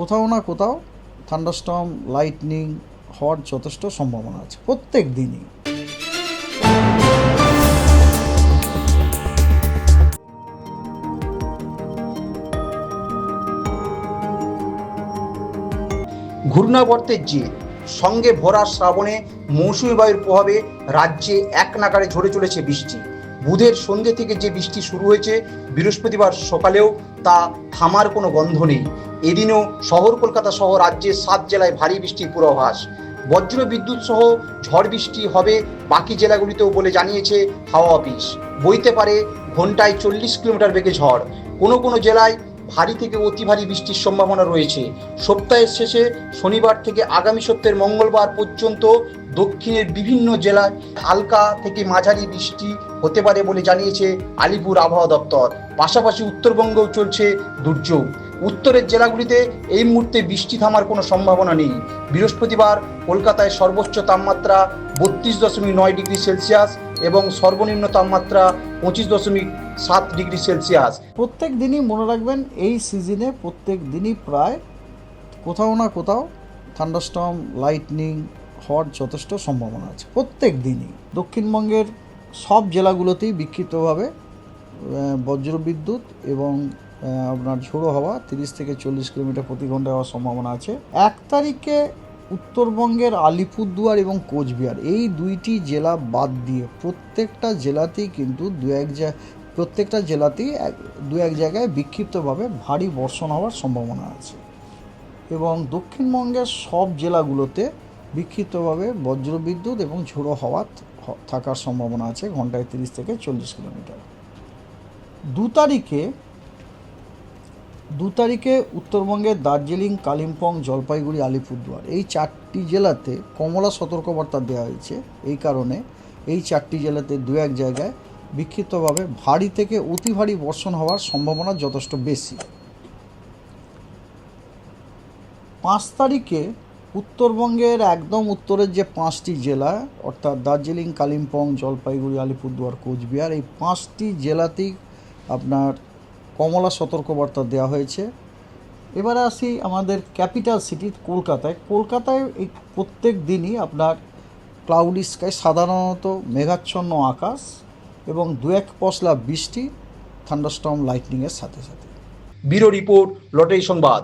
কোথাও না কোথাও থান্ডারস্টর্ম, লাইটনিং হওয়ার যথেষ্ট সম্ভাবনা আছে, প্রত্যেক দিনই। ঘূর্ণাবর্তের যে সঙ্গে ভরা শ্রাবণে মৌসুমী বায়ুর প্রভাবে রাজ্যে এক নাগারে ঝরে চলেছে বৃষ্টি। বুধের সন্ধ্যে থেকে যে বৃষ্টি শুরু হয়েছে, বৃহস্পতিবার সকালেও তা থামার কোনো গন্ধ নেই। এদিনও শহর কলকাতা সহ রাজ্যের সাত জেলায় ভারী বৃষ্টির পূর্বাভাস। বজ্র বিদ্যুৎ সহ ঝড় বৃষ্টি হবে বাকি জেলাগুলিতেও বলে জানিয়েছে হাওয়া অফিস। বইতে পারে ঘন্টায় চল্লিশ কিলোমিটার বেগে ঝড়। কোনো কোনো জেলায় ভারী থেকে অতি ভারী বৃষ্টির সম্ভাবনা রয়েছে। সপ্তাহের শেষে শনিবার থেকে আগামী সপ্তাহের মঙ্গলবার পর্যন্ত দক্ষিণের বিভিন্ন জেলায় হালকা থেকে মাঝারি বৃষ্টি হতে পারে বলে জানিয়েছে আলিপুর আবহাওয়া দপ্তর। পাশাপাশি উত্তরবঙ্গেও চলছে দুর্যোগ। উত্তরের জেলাগুলিতে এই মুহূর্তে বৃষ্টি থামার কোনো সম্ভাবনা নেই। বৃহস্পতিবার কলকাতায় সর্বোচ্চ তাপমাত্রা বত্রিশ দশমিক নয় ডিগ্রি সেলসিয়াস এবং সর্বনিম্ন তাপমাত্রা পঁচিশ দশমিক সাত ডিগ্রি সেলসিয়াস। প্রত্যেক দিনই মনে রাখবেন এই সিজনে প্রত্যেক দিনই প্রায় কোথাও না কোথাও থান্ডারস্টর্ম, লাইটনিং হওয়ার যথেষ্ট সম্ভাবনা আছে। প্রত্যেক দিনই দক্ষিণবঙ্গের সব জেলাগুলোতেই বিক্ষিপ্তভাবে বজ্রবিদ্যুৎ এবং আপনার ঝোড়ো হওয়া তিরিশ থেকে চল্লিশ কিলোমিটার প্রতি ঘণ্টা হওয়ার সম্ভাবনা আছে। এক তারিখে উত্তরবঙ্গের আলিপুরদুয়ার এবং কোচবিহার, এই দুইটি জেলা বাদ দিয়ে প্রত্যেকটা জেলাতেই কিন্তু দু এক জা, প্রত্যেকটা জেলাতেই দু এক জায়গায় বিক্ষিপ্তভাবে ভারী বর্ষণ হওয়ার সম্ভাবনা আছে এবং দক্ষিণবঙ্গের সব জেলাগুলোতে বিক্ষিপ্তভাবে বজ্রবিদ্যুৎ এবং ঝোড়ো হাওয়া থাকার সম্ভাবনা আছে ঘন্টায় তিরিশ থেকে চল্লিশ কিলোমিটার। দু তারিখে দু তারিখে উত্তরবঙ্গের দার্জিলিং, কালিম্পং, জলপাইগুড়ি, আলিপুরদুয়ার এই চারটি জেলাতে কমলা সতর্কবার্তা দেওয়া হয়েছে। এই কারণে এই চারটি জেলাতে দু এক জায়গায় বিক্ষিপ্তভাবে ভারী থেকে অতি ভারী বর্ষণ হওয়ার সম্ভাবনা যথেষ্ট বেশি। পাঁচ তারিখে উত্তরবঙ্গের একদম উত্তরের যে পাঁচটি জেলা, অর্থাৎ দার্জিলিং, কালিম্পং, জলপাইগুড়ি, আলিপুরদুয়ার, কোচবিহার, এই পাঁচটি জেলাতেই আপনার কমলা সতর্কবার্তা দেওয়া হয়েছে। এবারে আসি আমাদের ক্যাপিটাল সিটি কলকাতায়। কলকাতায় এই প্রত্যেক দিনই আপনার ক্লাউডি স্কাই সাধারণত মেঘাচ্ছন্ন আকাশ এবং দু এক পশলা বৃষ্টি থান্ডারস্টর্ম লাইটনিংয়ের সাথে সাথে। ব্যুরো রিপোর্ট, লটারি সংবাদ।